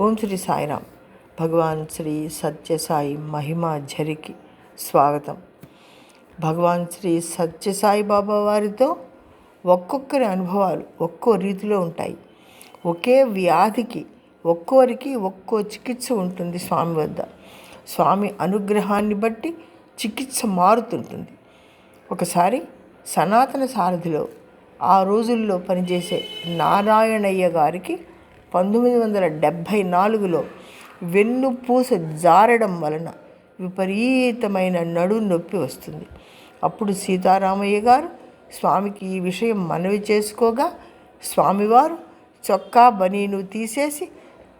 ఓం శ్రీ సాయిరామ్ భగవాన్ శ్రీ సత్యసాయి మహిమా ఝరికి స్వాగతం. భగవాన్ శ్రీ సత్యసాయి బాబా వారితో ఒక్కొక్కరి అనుభవాలు ఒక్కో రీతిలో ఉంటాయి. ఒకే వ్యాధికి ఒక్కోరికి ఒక్కో చికిత్స ఉంటుంది స్వామి వద్ద. స్వామి అనుగ్రహాన్ని బట్టి చికిత్స మారుతుంటుంది. ఒకసారి సనాతన సారథిలో ఆ రోజుల్లో పనిచేసే నారాయణయ్య గారికి పంతొమ్మిది వందల డెబ్భై నాలుగులో వెన్నుపూస జారడం వలన విపరీతమైన నడు నొప్పి వస్తుంది. అప్పుడు సీతారామయ్య గారు స్వామికి ఈ విషయం మనవి చేసుకోగా. స్వామివారు చొక్కా బనీను తీసేసి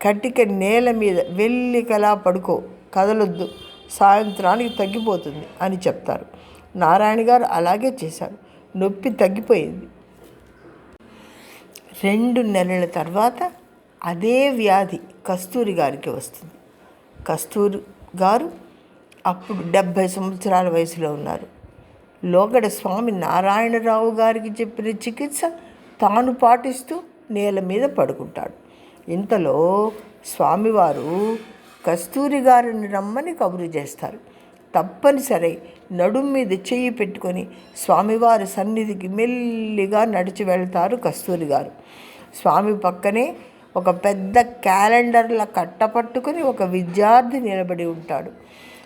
కటిక నేల మీద వెల్లికలా పడుకో కదలొద్దు సాయంత్రానికి తగ్గిపోతుంది అని చెప్తారు. నారాయణ గారు అలాగే చేశారు. నొప్పి తగ్గిపోయింది. రెండు నెలల తర్వాత అదే వ్యాధి కస్తూరి గారికి వస్తుంది. కస్తూరి గారు అప్పుడు డెబ్భై సంవత్సరాల వయసులో ఉన్నారు. లోగడ స్వామి నారాయణరావు గారికి చెప్పిన చికిత్స తాను పాటిస్తూ నేల మీద పడుకుంటాడు. ఇంతలో స్వామివారు కస్తూరి గారిని రమ్మని కబురు చేస్తారు. తప్పనిసరి నడుం మీద చెయ్యి పెట్టుకొని స్వామివారి సన్నిధికి మెల్లిగా నడిచి వెళ్తారు కస్తూరి గారు. స్వామి పక్కనే ఒక పెద్ద క్యాలెండర్ల కట్ట పట్టుకొని ఒక విద్యార్థి నిలబడి ఉంటాడు.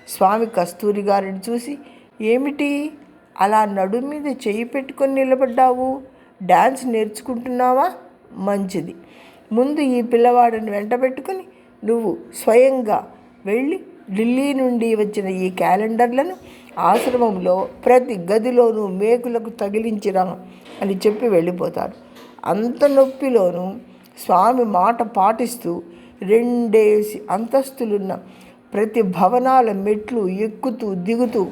స్వామి కస్తూరి గారిని చూసి ఏమిటి? అలా నడు మీద చేయి పెట్టుకొని నిలబడ్డావు? డ్యాన్స్ నేర్చుకుంటున్నావా? మంచిది. ముందు ఈ పిల్లవాడిని వెంట పెట్టుకుని నువ్వు స్వయంగా వెళ్ళి ఢిల్లీ నుండి వచ్చిన ఈ క్యాలెండర్లను ఆశ్రమంలో ప్రతి గదిలోనూ మేకులకు తగిలించిరా అని చెప్పి వెళ్ళిపోతారు అంత నొప్పిలోనూ స్వామి మాట పాటిస్తూ రెండేసి అంతస్తులున్న ప్రతి భవనాల మెట్లు ఎక్కుతూ దిగుతూ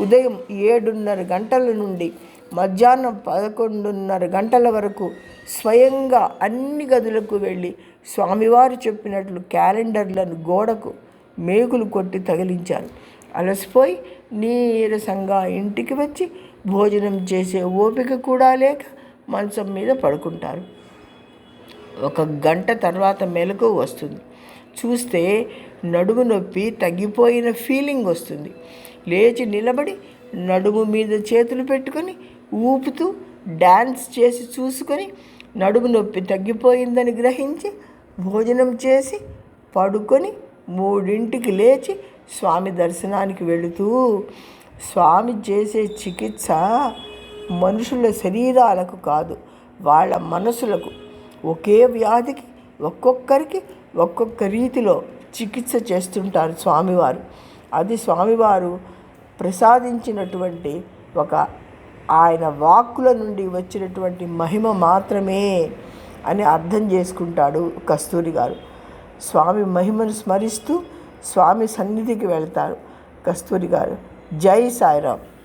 ఉదయం ఏడున్నర గంటల నుండి మధ్యాహ్నం పదకొండున్నర గంటల వరకు స్వయంగా అన్ని గదులకు వెళ్ళి స్వామివారు చెప్పినట్లు క్యాలెండర్లను గోడకు మేకులు కొట్టి తగిలించారు అలసిపోయి నీరసంగా ఇంటికి వచ్చి భోజనం చేసే ఓపిక కూడా లేక మంచం మీద పడుకుంటారు. ఒక గంట తర్వాత మెలకు వస్తుంది. చూస్తే నడుము నొప్పి తగ్గిపోయిన ఫీలింగ్ వస్తుంది. లేచి నిలబడి నడుము మీద చేతులు పెట్టుకొని ఊపుతూ డ్యాన్స్ చేసి చూసుకొని నడుము నొప్పి తగ్గిపోయిందని గ్రహించి భోజనం చేసి పడుకొని మూడింటికి లేచి స్వామి దర్శనానికి వెళుతూ స్వామి చేసే చికిత్స మనుషుల శరీరాలకు కాదు వాళ్ళ మనసులకు ఒకే వ్యాధికి ఒక్కొక్కరికి ఒక్కొక్క రీతిలో చికిత్స చేస్తుంటారు స్వామివారు. అది స్వామివారు ప్రసాదించినటువంటి ఒక ఆయన వాక్కుల నుండి వచ్చినటువంటి మహిమ మాత్రమే అని అర్థం చేసుకుంటాడు కస్తూరి గారు. స్వామి మహిమను స్మరిస్తూ స్వామి సన్నిధికి వెళ్తారు కస్తూరి గారు. జై సాయిరామ్.